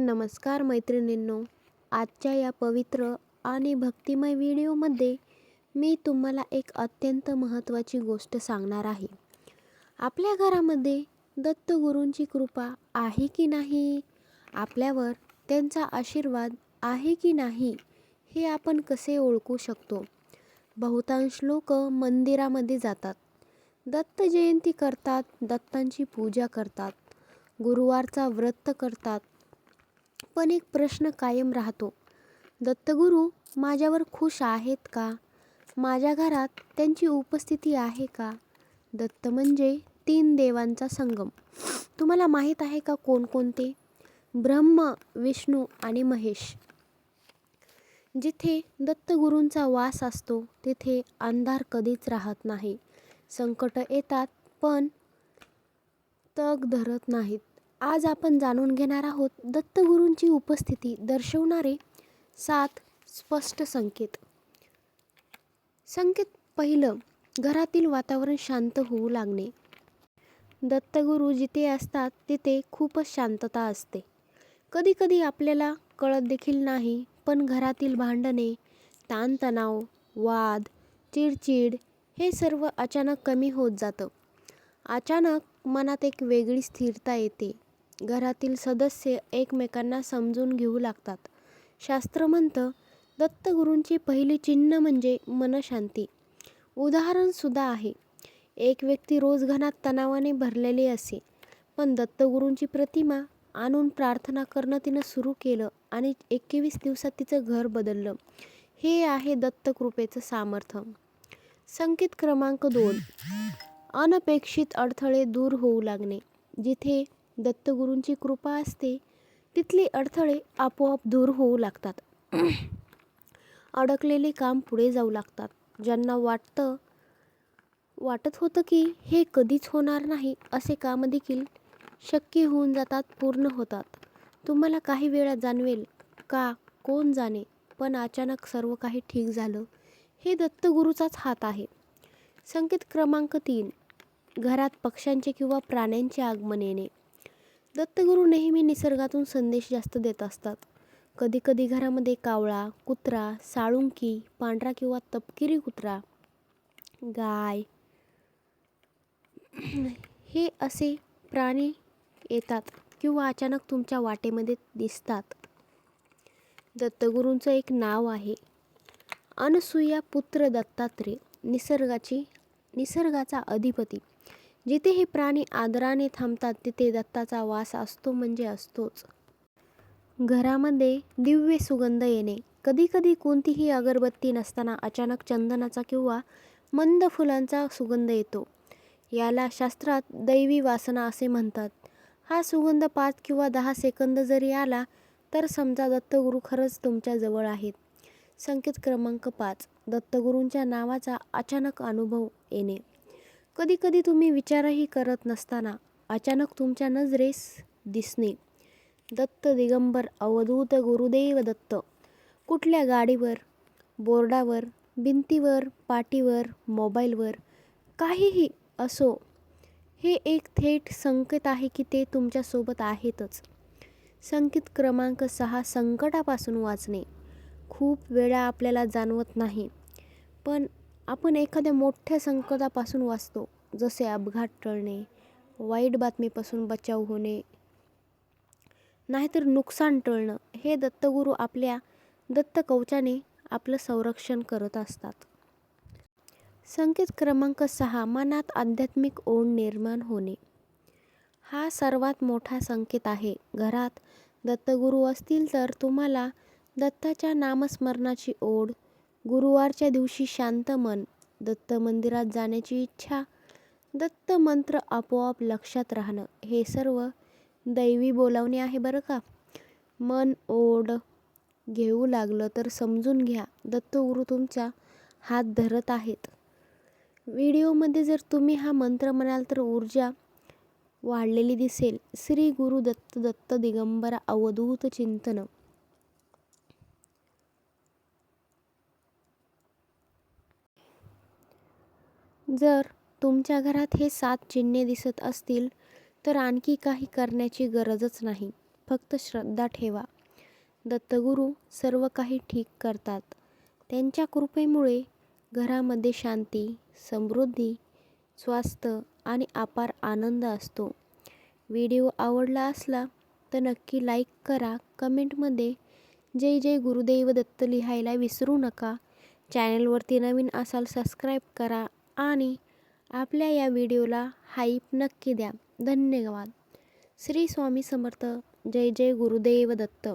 नमस्कार मैत्रिणींनो आजच्या या पवित्र आणि भक्तिमय व्हिडिओमध्ये मी तुम्हाला एक अत्यंत महत्त्वाची गोष्ट सांगणार आहे. आपल्या घरामध्ये दत्तगुरूंची कृपा आहे की नाही? आपल्यावर त्यांचा आशीर्वाद आहे की नाही? हे आपण कसे ओळखू शकतो? बहुतांश लोक मंदिरामध्ये जातात. दत्त जयंती करतात दत्तांची पूजा करतात. गुरुवारचा व्रत करतात. पण एक प्रश्न कायम राहतो. दत्तगुरू माझ्यावर खुश आहेत का? माझ्या घरात त्यांची उपस्थिती आहे का? दत्त म्हणजे तीन देवांचा संगम. तुम्हाला माहीत आहे का कोणकोणते ब्रह्म विष्णू आणि महेश. जिथे दत्तगुरूंचा वास असतो तिथे अंधार कधीच राहत नाही. संकट येतात पण तग धरत नाहीत. आज आपण जाणून घेणार आहोत दत्तगुरूंची उपस्थिती दर्शवणारे सात स्पष्ट संकेत. संकेत पहिलं घरातील वातावरण शांत होऊ लागणे. दत्तगुरू जिथे असतात तिथे खूपच शांतता असते. कधीकधी आपल्याला कळत देखील नाही पण घरातील भांडणे ताणतणाव वाद चिडचिड हे सर्व अचानक कमी होत जातं. अचानक मनात एक वेगळी स्थिरता येते. घरातील सदस्य एकमेकांना समजून घेऊ लागतात. शास्त्र म्हणतं दत्तगुरूंची पहिली चिन्ह म्हणजे मनशांती. उदाहरणसुद्धा आहे. एक व्यक्ती रोज घनात तणावाने भरलेली असे पण दत्तगुरूंची प्रतिमा आणून प्रार्थना करणं तिनं सुरू केलं आणि एकवीस दिवसात तिचं घर बदललं. हे आहे दत्तकृपेचं सामर्थ्य. संकेत क्रमांक दोन. अनपेक्षित अडथळे दूर होऊ लागणे. जिथे दत्तगुरूंची कृपा असते तिथले अडथळे आपोआप दूर होऊ लागतात. अडकलेले काम पुढे जाऊ लागतात. ज्यांना वाटतं वाटत होतं की हे कधीच होणार नाही असे काम देखील शक्य होऊन जातात पूर्ण होतात. तुम्हाला काही वेळा जाणवेल का कोण जाणे पण अचानक सर्व काही ठीक झालं. हे दत्तगुरूचाच हात आहे. संकेत क्रमांक तीन घरात पक्ष्यांचे किंवा प्राण्यांचे आगमन येणे. दत्तगुरू नेहमी निसर्गातून संदेश जास्त देत असतात. कधीकधी घरामध्ये कावळा कुत्रा साळुंकी पांढरा किंवा तपकिरी कुत्रा गाय हे असे प्राणी येतात किंवा अचानक तुमच्या वाटेमध्ये दिसतात. दत्तगुरूंचं एक नाव आहे. अनसुया पुत्र दत्तात्रेय निसर्गाची निसर्गाचा अधिपती. जिथे हे प्राणी आदराने थांबतात तिथे दत्ताचा वास असतो म्हणजे असतोच. घरामध्ये दिव्य सुगंध येणे. कधीकधी कोणतीही अगरबत्ती नसताना अचानक चंदनाचा किंवा मंद फुलांचा सुगंध येतो. याला शास्त्रात दैवी वासना असे म्हणतात. हा सुगंध पाच किंवा दहा सेकंद जरी आला तर समजा दत्तगुरू खरंच तुमच्या जवळ आहेत. संकेत क्रमांक पाच. दत्तगुरूंच्या नावाचा अचानक अनुभव येणे. कधीकधी तुम्ही विचारही करत नसताना अचानक तुमच्या नजरेस दिसणे. दत्त दिगंबर अवधूत गुरुदेव दत्त. कुठल्या गाडीवर बोर्डावर भिंतीवर पाटीवर मोबाईलवर काहीही असो हे एक थेट संकेत आहे की ते तुमच्यासोबत आहेतच. संकेत क्रमांक सहा संकटापासून वाचणे. खूप वेळा आपल्याला जाणवत नाही. पण आपण एखाद्या मोठ्या संकटापासून वाचतो जसे अपघात टळणे वाईट बातमीपासून बचाव होणे नाहीतर नुकसान टळणं हे दत्तगुरू आपल्या दत्तकवचाने आपलं संरक्षण करत असतात. संकेत क्रमांक सहा मनात आध्यात्मिक ओढ निर्माण होणे. हा सर्वात मोठा संकेत आहे. घरात दत्तगुरू असतील तर तुम्हाला दत्ताच्या नामस्मरणाची ओढ गुरुवारच्या दिवशी शांत मन दत्त मंदिरात जाण्याची इच्छा दत्त मंत्र आपोआप लक्षात राहणं हे सर्व दैवी बोलावणे आहे बरं का? मन ओढ घेऊ लागलं तर समजून घ्या दत्तगुरु तुमचा हात धरत आहेत. व्हिडिओमध्ये जर तुम्ही हा मंत्र म्हणाल तर ऊर्जा वाढलेली दिसेल. श्री गुरु दत्त दत्त दिगंबर अवधूत चिंतन. जर तुमच्या घरात हे सात चिन्हे दिसत असतील तर आणखी काही करण्याची गरजच नाही. फक्त श्रद्धा ठेवा. दत्तगुरू सर्व काही ठीक करतात. त्यांच्या कृपेमुळे घरामध्ये शांती समृद्धी स्वास्थ्य आणि अपार आनंद असतो. व्हिडिओ आवडला असला तर नक्की लाईक करा. कमेंटमध्ये जय जय गुरुदेव दत्त लिहायला विसरू नका. चॅनलवरती नवीन असाल सबस्क्राईब करा. आणि आपल्या या व्हिडिओला हाईप नक्की द्या. धन्यवाद. श्री स्वामी समर्थ. जय जय गुरुदेव दत्त.